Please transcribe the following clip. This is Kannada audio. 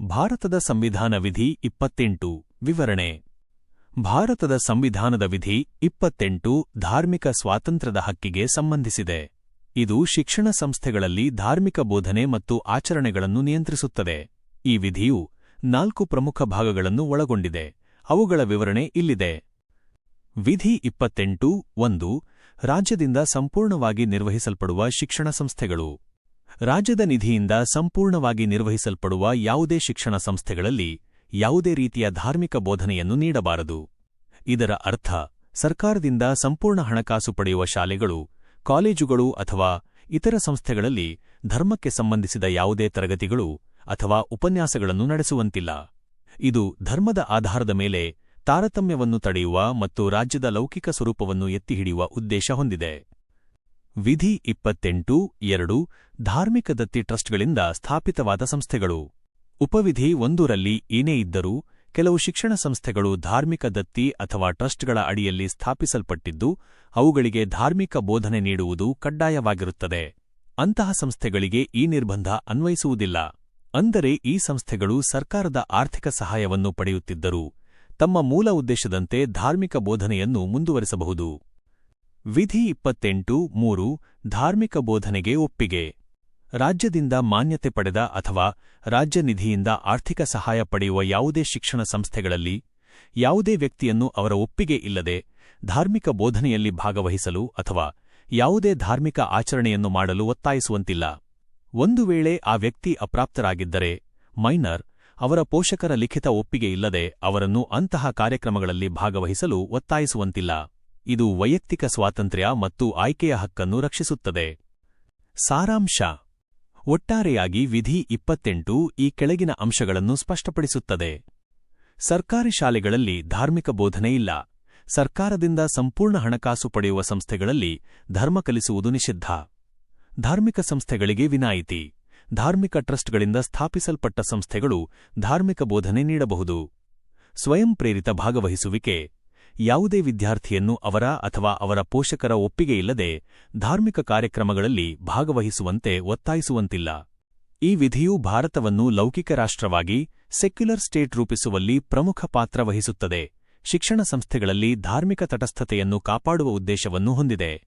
ಭಾರತದ ಸಂವಿಧಾನ ವಿಧಿ ಇಪ್ಪತ್ತೆಂಟು. ವಿವರಣೆ. ಭಾರತದ ಸಂವಿಧಾನದ ವಿಧಿ ಇಪ್ಪತ್ತೆಂಟು ಧಾರ್ಮಿಕ ಸ್ವಾತಂತ್ರ್ಯದ ಹಕ್ಕಿಗೆ ಸಂಬಂಧಿಸಿದೆ. ಇದು ಶಿಕ್ಷಣ ಸಂಸ್ಥೆಗಳಲ್ಲಿ ಧಾರ್ಮಿಕ ಬೋಧನೆ ಮತ್ತು ಆಚರಣೆಗಳನ್ನು ನಿಯಂತ್ರಿಸುತ್ತದೆ. ಈ ವಿಧಿಯು ನಾಲ್ಕು ಪ್ರಮುಖ ಭಾಗಗಳನ್ನು ಒಳಗೊಂಡಿದೆ. ಅವುಗಳ ವಿವರಣೆ ಇಲ್ಲಿದೆ. ವಿಧಿ ಇಪ್ಪತ್ತೆಂಟು ಒಂದು ರಾಜ್ಯದಿಂದ ಸಂಪೂರ್ಣವಾಗಿ ನಿರ್ವಹಿಸಲ್ಪಡುವ ಶಿಕ್ಷಣ ಸಂಸ್ಥೆಗಳು. ರಾಜ್ಯದ ನಿಧಿಯಿಂದ ಸಂಪೂರ್ಣವಾಗಿ ನಿರ್ವಹಿಸಲ್ಪಡುವ ಯಾವುದೇ ಶಿಕ್ಷಣ ಸಂಸ್ಥೆಗಳಲ್ಲಿ ಯಾವುದೇ ರೀತಿಯ ಧಾರ್ಮಿಕ ಬೋಧನೆಯನ್ನು ನೀಡಬಾರದು. ಇದರ ಅರ್ಥ, ಸರ್ಕಾರದಿಂದ ಸಂಪೂರ್ಣ ಹಣಕಾಸು ಪಡೆಯುವ ಶಾಲೆಗಳು, ಕಾಲೇಜುಗಳು ಅಥವಾ ಇತರ ಸಂಸ್ಥೆಗಳಲ್ಲಿ ಧರ್ಮಕ್ಕೆ ಸಂಬಂಧಿಸಿದ ಯಾವುದೇ ತರಗತಿಗಳು ಅಥವಾ ಉಪನ್ಯಾಸಗಳನ್ನು ನಡೆಸುವಂತಿಲ್ಲ. ಇದು ಧರ್ಮದ ಆಧಾರದ ಮೇಲೆ ತಾರತಮ್ಯವನ್ನು ತಡೆಯುವ ಮತ್ತು ರಾಜ್ಯದ ಲೌಕಿಕ ಸ್ವರೂಪವನ್ನು ಎತ್ತಿಹಿಡಿಯುವ ಉದ್ದೇಶ ಹೊಂದಿದೆ. ವಿಧಿ ಇಪ್ಪತ್ತೆಂಟು, ಎರಡು ಧಾರ್ಮಿಕ ದತ್ತಿ ಟ್ರಸ್ಟ್ಗಳಿಂದ ಸ್ಥಾಪಿತವಾದ ಸಂಸ್ಥೆಗಳು. ಉಪವಿಧಿ ಒಂದರಲ್ಲಿ ಏನೇ ಇದ್ದರೂ ಕೆಲವು ಶಿಕ್ಷಣ ಸಂಸ್ಥೆಗಳು ಧಾರ್ಮಿಕ ದತ್ತಿ ಅಥವಾ ಟ್ರಸ್ಟ್ಗಳ ಅಡಿಯಲ್ಲಿ ಸ್ಥಾಪಿಸಲ್ಪಟ್ಟಿದ್ದು, ಅವುಗಳಿಗೆ ಧಾರ್ಮಿಕ ಬೋಧನೆ ನೀಡುವುದು ಕಡ್ಡಾಯವಾಗಿರುತ್ತದೆ. ಅಂತಹ ಸಂಸ್ಥೆಗಳಿಗೆ ಈ ನಿರ್ಬಂಧ ಅನ್ವಯಿಸುವುದಿಲ್ಲ. ಅಂದರೆ ಈ ಸಂಸ್ಥೆಗಳು ಸರ್ಕಾರದ ಆರ್ಥಿಕ ಸಹಾಯವನ್ನು ಪಡೆಯುತ್ತಿದ್ದರೂ, ತಮ್ಮ ಮೂಲ ಉದ್ದೇಶದಂತೆ ಧಾರ್ಮಿಕ ಬೋಧನೆಯನ್ನು ಮುಂದುವರೆಸಬಹುದು. ವಿಧಿ ಇಪ್ಪತ್ತೆಂಟು ಮೂರು ಧಾರ್ಮಿಕ ಬೋಧನೆಗೆ ಒಪ್ಪಿಗೆ. ರಾಜ್ಯದಿಂದ ಮಾನ್ಯತೆ ಪಡೆದ ಅಥವಾ ರಾಜ್ಯ ನಿಧಿಯಿಂದ ಆರ್ಥಿಕ ಸಹಾಯ ಪಡೆಯುವ ಯಾವುದೇ ಶಿಕ್ಷಣ ಸಂಸ್ಥೆಗಳಲ್ಲಿ ಯಾವುದೇ ವ್ಯಕ್ತಿಯನ್ನು ಅವರ ಒಪ್ಪಿಗೆ ಇಲ್ಲದೆ ಧಾರ್ಮಿಕ ಬೋಧನೆಯಲ್ಲಿ ಭಾಗವಹಿಸಲು ಅಥವಾ ಯಾವುದೇ ಧಾರ್ಮಿಕ ಆಚರಣೆಯನ್ನು ಮಾಡಲು ಒತ್ತಾಯಿಸುವಂತಿಲ್ಲ. ಒಂದು ವೇಳೆ ಆ ವ್ಯಕ್ತಿ ಅಪ್ರಾಪ್ತರಾಗಿದ್ದರೆ ಮೈನರ್ ಅವರ ಪೋಷಕರ ಲಿಖಿತ ಒಪ್ಪಿಗೆ ಇಲ್ಲದೆ ಅವರನ್ನು ಅಂತಹ ಕಾರ್ಯಕ್ರಮಗಳಲ್ಲಿ ಭಾಗವಹಿಸಲು ಒತ್ತಾಯಿಸುವಂತಿಲ್ಲ. ಇದು ವೈಯಕ್ತಿಕ ಸ್ವಾತಂತ್ರ್ಯ ಮತ್ತು ಆಯ್ಕೆಯ ಹಕ್ಕನ್ನು ರಕ್ಷಿಸುತ್ತದೆ. ಸಾರಾಂಶ. ಒಟ್ಟಾರೆಯಾಗಿ ವಿಧಿ ಇಪ್ಪತ್ತೆಂಟು ಈ ಕೆಳಗಿನ ಅಂಶಗಳನ್ನು ಸ್ಪಷ್ಟಪಡಿಸುತ್ತದೆ. ಸರ್ಕಾರಿ ಶಾಲೆಗಳಲ್ಲಿ ಧಾರ್ಮಿಕ ಬೋಧನೆ ಇಲ್ಲ. ಸರ್ಕಾರದಿಂದ ಸಂಪೂರ್ಣ ಹಣಕಾಸು ಪಡೆಯುವ ಸಂಸ್ಥೆಗಳಲ್ಲಿ ಧರ್ಮ ಕಲಿಸುವುದು ನಿಷಿದ್ಧ. ಧಾರ್ಮಿಕ ಸಂಸ್ಥೆಗಳಿಗೆ ವಿನಾಯಿತಿ. ಧಾರ್ಮಿಕ ಟ್ರಸ್ಟ್ಗಳಿಂದ ಸ್ಥಾಪಿಸಲ್ಪಟ್ಟ ಸಂಸ್ಥೆಗಳು ಧಾರ್ಮಿಕ ಬೋಧನೆ ನೀಡಬಹುದು. ಸ್ವಯಂ ಪ್ರೇರಿತ ಭಾಗವಹಿಸುವಿಕೆ. ಯಾವುದೇ ವಿದ್ಯಾರ್ಥಿಯನ್ನು ಅವರ ಅಥವಾ ಅವರ ಪೋಷಕರ ಒಪ್ಪಿಗೆಯಿಲ್ಲದೆ ಧಾರ್ಮಿಕ ಕಾರ್ಯಕ್ರಮಗಳಲ್ಲಿ ಭಾಗವಹಿಸುವಂತೆ ಒತ್ತಾಯಿಸುವಂತಿಲ್ಲ. ಈ ವಿಧಿಯು ಭಾರತವನ್ನು ಲೌಕಿಕ ರಾಷ್ಟ್ರವಾಗಿ, ಸೆಕ್ಯುಲರ್ ಸ್ಟೇಟ್ ರೂಪಿಸುವಲ್ಲಿ ಪ್ರಮುಖ ಪಾತ್ರ ವಹಿಸುತ್ತದೆ. ಶಿಕ್ಷಣ ಸಂಸ್ಥೆಗಳಲ್ಲಿ ಧಾರ್ಮಿಕ ತಟಸ್ಥತೆಯನ್ನು ಕಾಪಾಡುವ ಉದ್ದೇಶವನ್ನು ಹೊಂದಿದೆ.